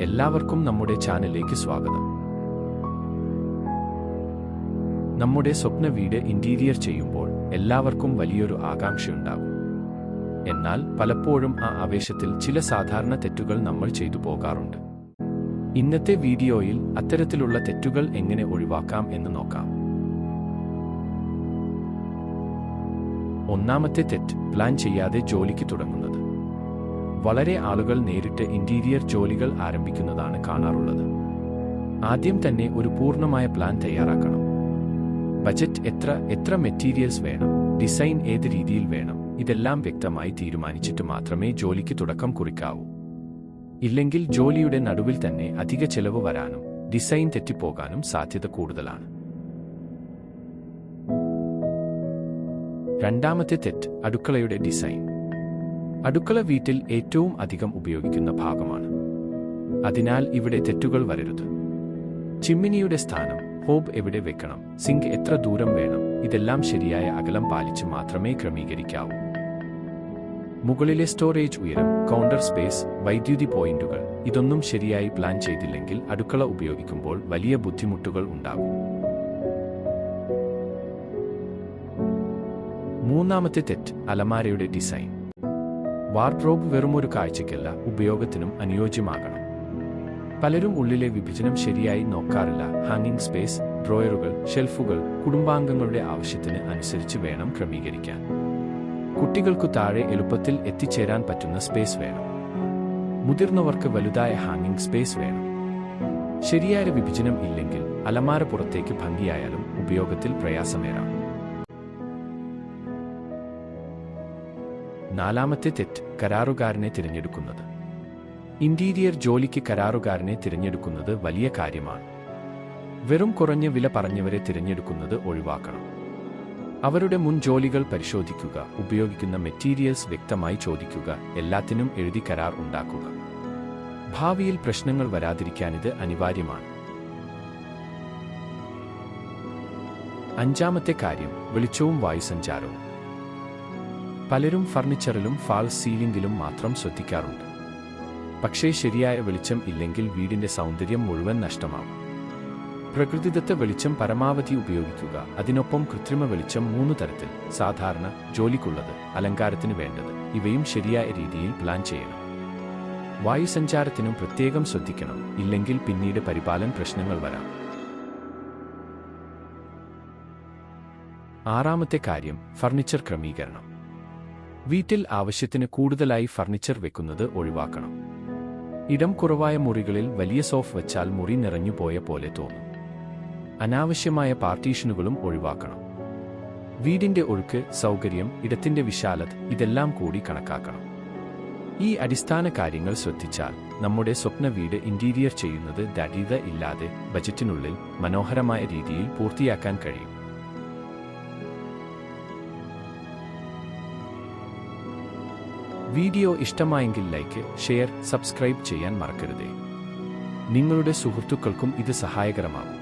എല്ലാവർക്കും നമ്മുടെ ചാനലിലേക്ക് സ്വാഗതം. നമ്മുടെ സ്വപ്ന വീട് ഇന്റീരിയർ ചെയ്യുമ്പോൾ എല്ലാവർക്കും വലിയൊരു ആകാംക്ഷയുണ്ടാകും. എന്നാൽ പലപ്പോഴും ആ ആവേശത്തിൽ ചില സാധാരണ തെറ്റുകൾ നമ്മൾ ചെയ്തു പോകാറുണ്ട്. ഇന്നത്തെ വീഡിയോയിൽ അത്തരത്തിലുള്ള തെറ്റുകൾ എങ്ങനെ ഒഴിവാക്കാം എന്ന് നോക്കാം. ഒന്നാമത്തെ തെറ്റ് പ്ലാൻ ചെയ്യാതെ ജോലിക്ക് തുടങ്ങുന്നത്. വളരെ ആളുകൾ നേരിട്ട് ഇന്റീരിയർ ജോലികൾ ആരംഭിക്കുന്നതാണ് കാണാറുള്ളത്. ആദ്യം തന്നെ ഒരു പൂർണമായ പ്ലാൻ തയ്യാറാക്കണം. ബജറ്റ് എത്ര എത്ര മെറ്റീരിയൽസ് വേണം ഡിസൈൻ ഏത് രീതിയിൽ വേണം ഇതെല്ലാം വ്യക്തമായി തീരുമാനിച്ചിട്ട് മാത്രമേ ജോലിക്ക് തുടക്കം കുറിക്കാവൂ. ഇല്ലെങ്കിൽ ജോലിയുടെ നടുവിൽ തന്നെ അധിക ചെലവ് വരാനും ഡിസൈൻ തെറ്റിപ്പോകാനും സാധ്യത കൂടുതലാണ്. രണ്ടാമത്തെ തെറ്റ് അടുക്കളയുടെ ഡിസൈൻ. അടുക്കള വീട്ടിൽ ഏറ്റവും അധികം ഉപയോഗിക്കുന്ന ഭാഗമാണ്. അതിനാൽ ഇവിടെ തെറ്റുകൾ വരരുത്. ചിമ്മിനിയുടെ സ്ഥാനം ഹോബ് എവിടെ വെക്കണം? സിങ്ക് എത്ര ദൂരം വേണം? ഇതെല്ലാം ശരിയായ അകലം പാലിച്ച് മാത്രമേ ക്രമീകരിക്കാവൂ. മുകളിലെ സ്റ്റോറേജ് ഉയരം കൗണ്ടർ സ്പേസ് വൈദ്യുതി പോയിന്റുകൾ ഇതൊന്നും ശരിയായി പ്ലാൻ ചെയ്തില്ലെങ്കിൽ അടുക്കള ഉപയോഗിക്കുമ്പോൾ വലിയ ബുദ്ധിമുട്ടുകൾ ഉണ്ടാകും. മൂന്നാമത്തെ തെറ്റ് അലമാരയുടെ ഡിസൈൻ. വാർഡ്രോബ് വെറുമൊരു കാഴ്ചയ്ക്കല്ല ഉപയോഗത്തിനും അനുയോജ്യമാകണം. പലരും ഉള്ളിലെ വിഭജനം ശരിയായി നോക്കാറില്ല. ഹാങ്ങിംഗ് സ്പേസ് ഡ്രോയറുകൾ ഷെൽഫുകൾ കുടുംബാംഗങ്ങളുടെ ആവശ്യത്തിന് അനുസരിച്ച് വേണം ക്രമീകരിക്കാൻ. കുട്ടികൾക്കു താഴെ എളുപ്പത്തിൽ എത്തിച്ചേരാൻ പറ്റുന്ന സ്പേസ് വേണം. മുതിർന്നവർക്ക് വലുതായ ഹാങ്ങിംഗ് സ്പേസ് വേണം. ശരിയായ വിഭജനം ഇല്ലെങ്കിൽ അലമാര പുറത്തേക്ക് ഭംഗിയായാലും ഉപയോഗത്തിൽ പ്രയാസമേറാം. നാലാമത്തെ തെറ്റ് കരാറുകാരനെ തിരഞ്ഞെടുക്കുന്നത്. ഇന്റീരിയർ ജോലിക്ക് കരാറുകാരനെ തിരഞ്ഞെടുക്കുന്നത് വലിയ കാര്യമാണ്. വെറും കുറഞ്ഞ വില പറഞ്ഞവരെ തിരഞ്ഞെടുക്കുന്നത് ഒഴിവാക്കണം. അവരുടെ മുൻ ജോലികൾ പരിശോധിക്കുക ഉപയോഗിക്കുന്ന മെറ്റീരിയൽസ് വ്യക്തമായി ചോദിക്കുക എല്ലാത്തിനും എഴുതി കരാർ ഉണ്ടാക്കുക. ഭാവിയിൽ പ്രശ്നങ്ങൾ വരാതിരിക്കാനിത് അനിവാര്യമാണ്. അഞ്ചാമത്തെ കാര്യം വെളിച്ചവും വായുസഞ്ചാരവും. പലരും ഫർണിച്ചറിലും ഫാൾ സീലിംഗിലും മാത്രം ശ്രദ്ധിക്കാറുണ്ട്. പക്ഷേ ശരിയായ വെളിച്ചം ഇല്ലെങ്കിൽ വീടിന്റെ സൗന്ദര്യം മുഴുവൻ നഷ്ടമാവും. പ്രകൃതിദത്ത വെളിച്ചം പരമാവധി ഉപയോഗിക്കുക അതിനൊപ്പം കൃത്രിമ വെളിച്ചം മൂന്ന് തരത്തിൽ സാധാരണ ജോലിക്കുള്ളത് അലങ്കാരത്തിന് വേണ്ടത് ഇവയും ശരിയായ രീതിയിൽ പ്ലാൻ ചെയ്യണം. വായുസഞ്ചാരത്തിനും പ്രത്യേകം ശ്രദ്ധിക്കണം ഇല്ലെങ്കിൽ പിന്നീട് പരിപാലൻ പ്രശ്നങ്ങൾ വരാം. ആറാമത്തെ കാര്യം ഫർണിച്ചർ ക്രമീകരണം. വീട്ടിൽ ആവശ്യത്തിന് കൂടുതലായി ഫർണിച്ചർ വെക്കുന്നത് ഒഴിവാക്കണം. ഇടം കുറവായ മുറികളിൽ വലിയ സോഫ് വെച്ചാൽ മുറി നിറഞ്ഞുപോയ പോലെ തോന്നും. അനാവശ്യമായ പാർട്ടീഷനുകളും ഒഴിവാക്കണം. വീടിന്റെ ഒഴുക്ക് സൗകര്യം ഇടത്തിന്റെ വിശാലത ഇതെല്ലാം കൂടി കണക്കാക്കണം. ഈ അടിസ്ഥാന കാര്യങ്ങൾ ശ്രദ്ധിച്ചാൽ നമ്മുടെ സ്വപ്ന വീട് ഇന്റീരിയർ ചെയ്യുന്നത് ദടിത ഇല്ലാതെ ബജറ്റിനുള്ളിൽ മനോഹരമായ രീതിയിൽ പൂർത്തിയാക്കാൻ കഴിയും. വീഡിയോ ഇഷ്ടമായെങ്കിൽ ലൈക്ക് ഷെയർ സബ്സ്ക്രൈബ് ചെയ്യാൻ മറക്കരുതേ. നിങ്ങളുടെ സുഹൃത്തുക്കൾക്കും ഇത് സഹായകരമാകും.